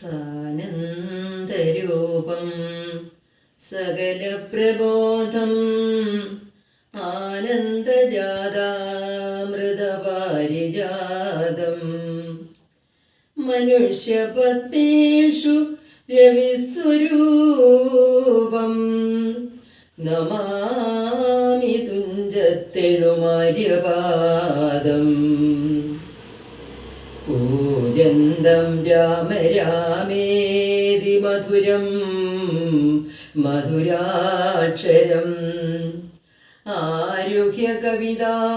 സാനന്ദരൂപം സകലപ്രബോധം ആനന്ദജാതാമൃതപാരിജാതം. മനുഷ്യപത്മേഷു രവിസ്വരൂപം നമാമി തുഞ്ചത്തെഴുമാര്യപാദം. പൂജന്തം രാമ രാമേതി മധുരം മധുരാക്ഷരം. ആരുഹ്യ കവിതാശാഖാം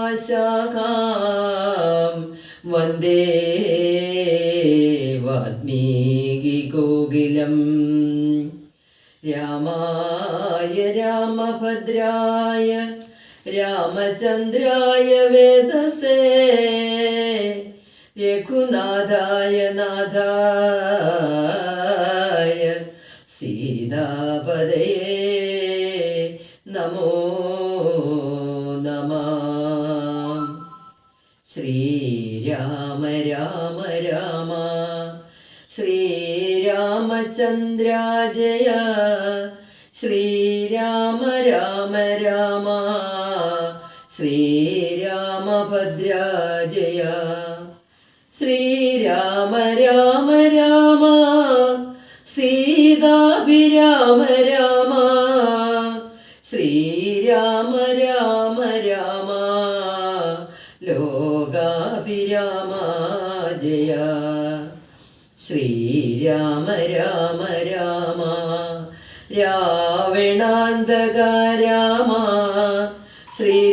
വന്ദേ വാത്മീകി ഗോകുലം. രാമായ രാമഭദ്രായ രാമചന്ദ്രായ വേദസേ രഘുനാഥായ നാഥായ സീതാപദയേ നമോ നമ. ശ്രീരാമ രാമ രാമ ശ്രീരാമചന്ദ്ര ജയ ശ്രീരാമ രാമ രാമ ശ്രീരാമഭദ്ര ശ്രീരാമ രാമ രാമ സീതാഭിരാമ രാമ ശ്രീരാമ രാമ രാമ ലോകാഭിരാമ ജയ. ശ്രീരാമ രാമ രാമ രാവണാന്തക രാമ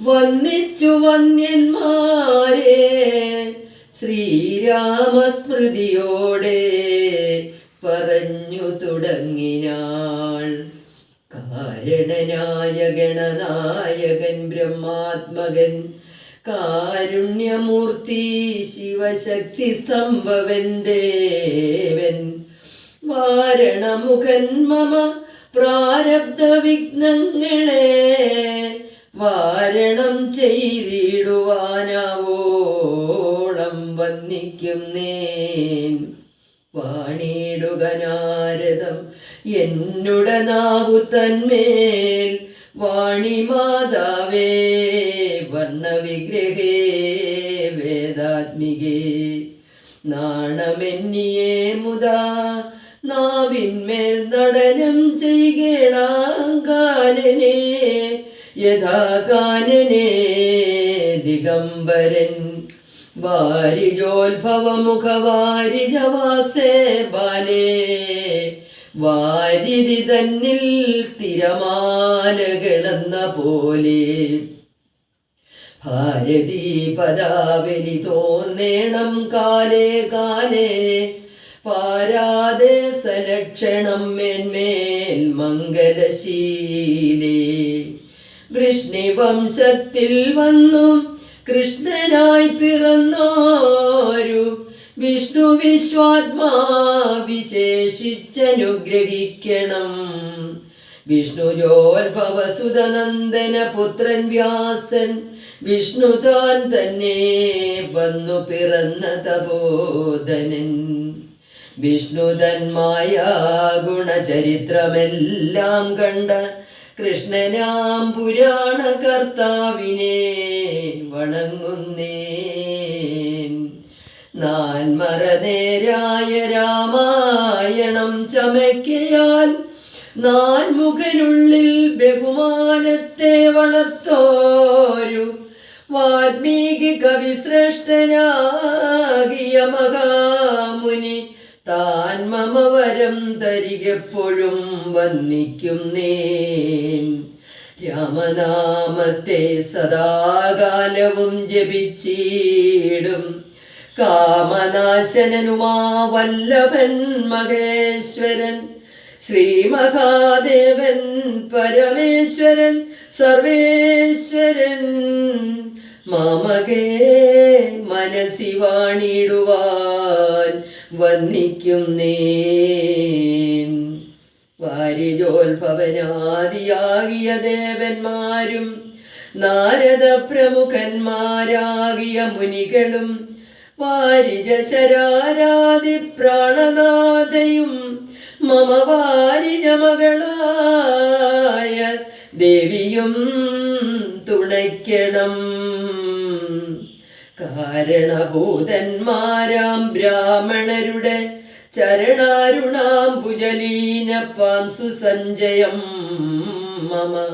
വന്നിച്ചു വന്യന്മാരെ ശ്രീരാമസ്മൃതിയോടെ പറഞ്ഞു തുടങ്ങിനാൾ. കാരണനായ ഗണനായകൻ ബ്രഹ്മാത്മകൻ കാരുണ്യമൂർത്തി ശിവശക്തി സംഭവൻ ദേവൻ. വാരണമുഖൻ മമ പ്രാരബ്ധ വിഘ്നങ്ങളെ വാരണം ചെയ്തിടുവാനാവോളം വന്നിക്കുന്നേൻ വാണിടുക നാരദം എന്നുടെ നാവു തന്മേൽ വാണി മാതാവേ വർണവിഗ്രഹേ വേദാത്മികേ. നാണമെന്നിയേ മുതാ നാവിന്മേൽ നടനം ചെയ്യണാങ്കാനനെ യഥാ കാനനെ ദിഗംബരൻ. വാരിജോത്ഭവമുഖവാരിജവാസേ ബാലേ വാരിതി തന്നിൽ തിരമാലകളെന്ന പോലെ. ഭാരതീ പദാവലി തോന്നേണം കാലേ കാലേ പാരാതെ സലക്ഷണം മേന്മേൽ മംഗലശീലേ. വൃഷ്ണിവംശത്തിൽ വന്നു. കൃഷ്ണനായി പിറന്നോരു വിഷ്ണു വിശ്വാത്മാ വിശേഷിച്ചനുഗ്രഹിക്കണം വിഷ്ണു വിഷ്ണുജോത്ഭവസുതനന്ദന പുത്രൻ വ്യാസൻ വിഷ്ണു താൻ തന്നെ വന്നു പിറന്ന തപോധനൻ വിഷ്ണുതന്മായ ഗുണചരിത്രമെല്ലാം കണ്ട കൃഷ്ണനാം പുരാണ കർത്താവിനെ വണങ്ങുന്നേ നാൻമറ നേരായ രാമായണം ചമയ്ക്കയാൽ നാൻമുഖനുള്ളിൽ ബഹുമാനത്തെ വളർത്തോരു. വാൽമീകി കവിശ്രേഷ്ഠനാകിയ മഹാമുനി താൻ മമവരം തരികെപ്പോഴും വന്നിക്കും നേൻ. രാമനാമത്തെ സദാകാലവും ജപിച്ചിടും. കാമനാശനനുമാ വല്ലഭൻ മഹേശ്വരൻ. ശ്രീ മഹാദേവൻ പരമേശ്വരൻ സർവേശ്വരൻ. മാമകേ മനസ്സി വാണിടുവാൻ വന്നിക്കും വാരിജോത്ഭവനാദിയാകിയ ദേവന്മാരും നാരദ പ്രമുഖന്മാരാകിയ മുനികളും വാരിജശരാരാതി പ്രാണനാഥയും മമ വാരിജമകളായ ദേവിയും തുണയ്ക്കണം. കാരണഭൂതന്മാരാം ബ്രാഹ്മണരുടെ ചരണാരുണാംബുജലീനപ്പാം സുസഞ്ചയം മമ.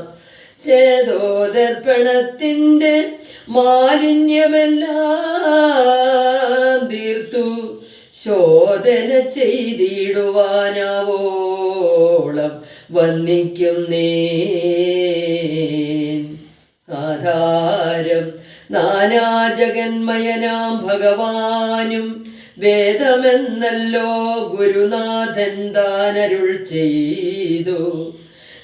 ചേതോദർപ്പണത്തിന്റെ മാലിന്യമെല്ലാം തീർത്തു. ശോധന ചെയ്തിടുവാനാവോളം വന്നിക്കും നേൻ ആധാരം. നാനാജഗന്മയനാം ഭഗവാനും വേദമെന്നല്ലോ ഗുരുനാഥൻ താനരുൾ ചെയ്തു.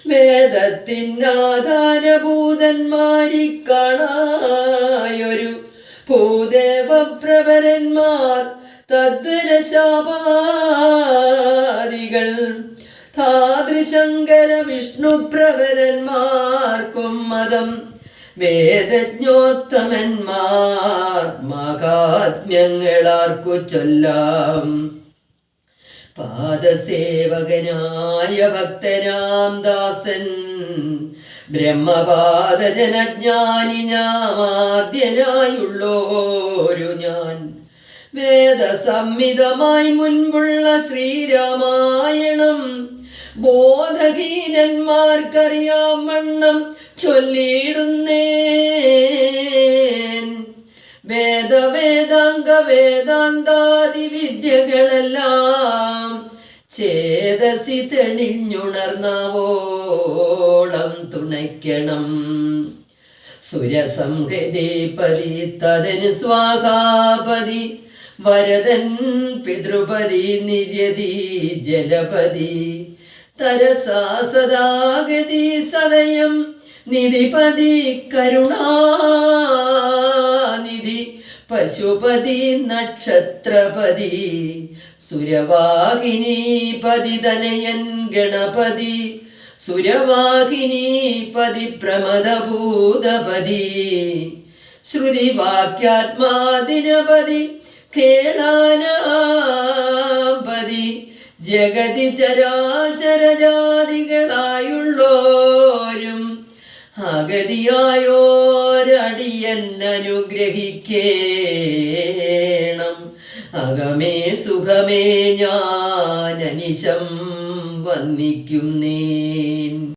വേദത്തിനാധാരഭൂതന്മാരി കാണായൊരു ഭൂദേവപ്രവരന്മാർ തദ്വരശാപാദികൾ. താദൃശങ്കര വിഷ്ണുപ്രവരന്മാർക്കും മതം വേദജ്ഞോത്തമന്മാർ മഹാത്മ്യങ്ങളാർക്കു ചൊല്ലാം. പാദസേവകനായ ഭക്തനാം ദാസൻ ബ്രഹ്മപാദജനജ്ഞാനി ഞാമാദ്യനായുള്ളോരു ഞാൻ. വേദസംഹിതമായി മുൻപുള്ള ശ്രീരാമായണം ബോധഹീനന്മാർക്കറിയാം വണ്ണം ചൊല്ലിയിടുന്നേൻ. വേദവേദാംഗ വേദാന്താദി വിദ്യകളെല്ലാം ചേതസി തെളിഞ്ഞുണർന്നവോളം തുണയ്ക്കണം. സുരസംഹതി പതി തതിന് സ്വാഗാപതി വരതൻ പിതൃപതി നിര്യതി ജലപതി. തരസാ സദാഗതി സദയം നിധിപതി കരുണാനിധി പശുപതി നക്ഷത്രപതി സുരവാഹിനി പതിതനയൻ ഗണപതി സുരവാഹിനി പതി പ്രമദഭൂതപതി ശ്രുതിവാക്യാത്മാദിനപതി കേളാനാപതി ജഗതി ചരാചരജാതികളായുള്ളോരും അഗതിയായോരടിയൻ അനുഗ്രഹിക്കേണം അകമേ സുഖമേ ഞാൻ അനിശം വന്നിക്കും നീ